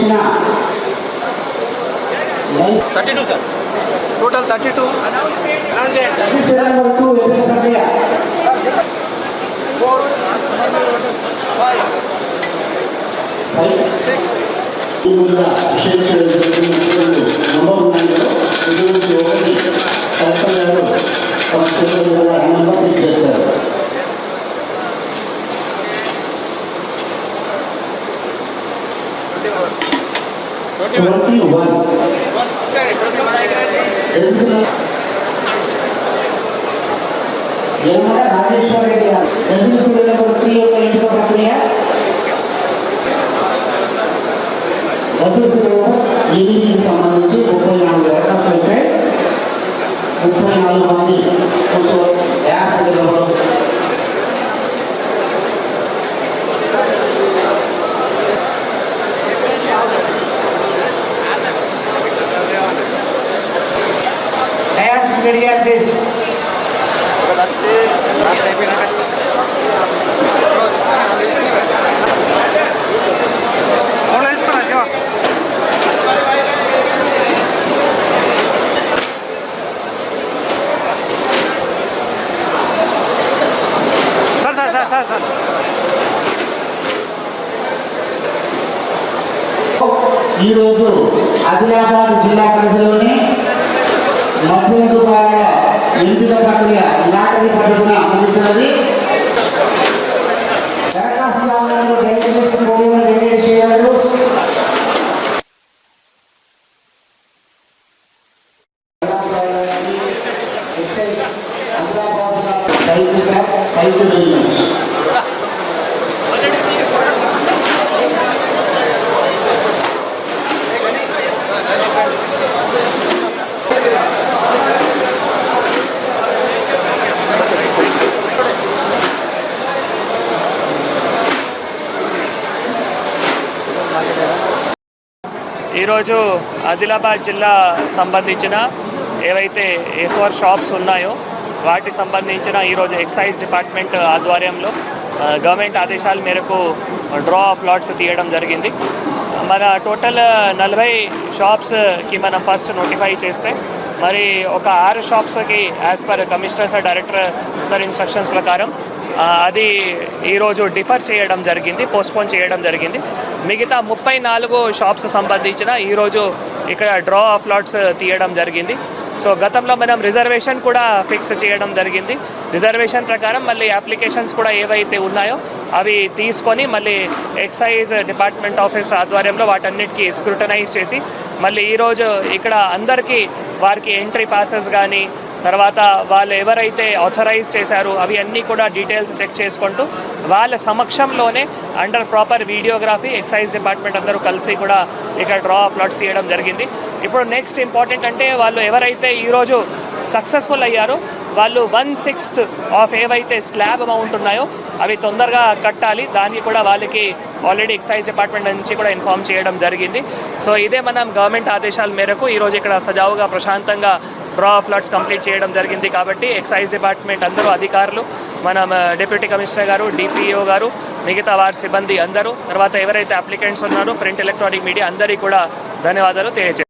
ఇచ్చిన life thirty two sir total thirty two licence number two ఎంపిక ప్రక్రియ four five licence ముందుగా రాజేశ్వర రెడ్డి గారు లైసెన్స్ నెంబర్ త్రీ యొక్క ఎంపిక ప్రక్రియ లైసెన్స్ నెంబర్ ఎనిమిదికి సంబంధించి ముప్పై నాలుగు దరఖాస్తులు అయితే ముప్పై నాలుగు మంది కొంచెం dais media please sir sir sir sir sir ఈరోజు ఆదిలాబాద్ జిల్లా పరిధిలోని మద్యం దుకాణాల ఎంపిక ప్రక్రియ లాటరీ పద్ధతిని అందిస్తున్నది దరఖాస్తుదారులను దయచేసి thank you sir thank you very much ఈరోజు ఆదిలాబాద్ జిల్లా సంబంధించిన ఏవైతే ఏ ఫోర్ షాప్స్ ఉన్నాయో వాటి సంబంధించిన ఈరోజు ఎక్సైజ్ డిపార్ట్మెంట్ ఆధ్వర్యంలో గవర్నమెంట్ ఆదేశాల మేరకు డ్రా ఆఫ్ లాట్స్ తీయడం జరిగింది. మన టోటల్ నలభై షాప్స్కి మనం ఫస్ట్ నోటిఫై చేస్తే మరి ఒక ఆరు షాప్స్కి as per commissioner sir director sir instructions ప్రకారం అది ఈరోజు డిఫర్ చేయడం జరిగింది పోస్ట్పోన్ చేయడం జరిగింది. మిగతా ముప్పై నాలుగు షాప్స్ సంబంధించిన ఈరోజు ఇక్కడ డ్రా ఆఫ్ లాట్స్ తీయడం జరిగింది. సో గతంలో మనం రిజర్వేషన్ కూడా ఫిక్స్ చేయడం జరిగింది. రిజర్వేషన్ ప్రకారం మళ్ళీ అప్లికేషన్స్ కూడా ఏవైతే ఉన్నాయో అవి తీసుకొని మళ్ళీ ఎక్సైజ్ డిపార్ట్మెంట్ ఆఫీస్ ఆధ్వర్యంలో వాటన్నిటికీ స్క్రూటనైజ్ చేసి మళ్ళీ ఈరోజు ఇక్కడ అందరికీ వారికి ఎంట్రీ పాసెస్ కానీ తర్వాత వాళ్ళు ఎవరైతే ఆథరైజ్ చేశారో అవి అన్నీ కూడా డీటెయిల్స్ చెక్ చేసుకుంటూ వాళ్ళ సమక్షంలోనే under proper videography excise department అందరూ కలిసి కూడా ఇక్కడ డ్రా ఆఫ్ లాట్స్ తీయడం జరిగింది. ఇప్పుడు నెక్స్ట్ ఇంపార్టెంట్ అంటే వాళ్ళు ఎవరైతే ఈరోజు సక్సెస్ఫుల్ అయ్యారో వాళ్ళు వన్ సిక్స్త్ ఆఫ్ ఏవైతే స్లాబ్ అమౌంట్ ఉన్నాయో అవి తొందరగా కట్టాలి. దానికి కూడా వాళ్ళకి ఆల్రెడీ ఎక్సైజ్ డిపార్ట్మెంట్ నుంచి కూడా ఇన్ఫామ్ చేయడం జరిగింది. సో ఇదే మనం గవర్నమెంట్ ఆదేశాల మేరకు ఈరోజు ఇక్కడ సజావుగా ప్రశాంతంగా డ్రా ఆఫ్ లాట్స్ కంప్లీట్ చేయడం జరిగింది కాబట్టి ఎక్సైజ్ డిపార్ట్మెంట్ అందరూ అధికారులు మన డిప్యూటీ కమిషనర్ గారు డిపిఓ గారు మిగతా వారి సిబ్బంది అందరూ తర్వాత ఎవరైతే అప్లికెంట్స్ ఉన్నారో ప్రింట్ ఎలక్ట్రానిక్ మీడియా అందరికీ కూడా ధన్యవాదాలు తెలియజేస్తారు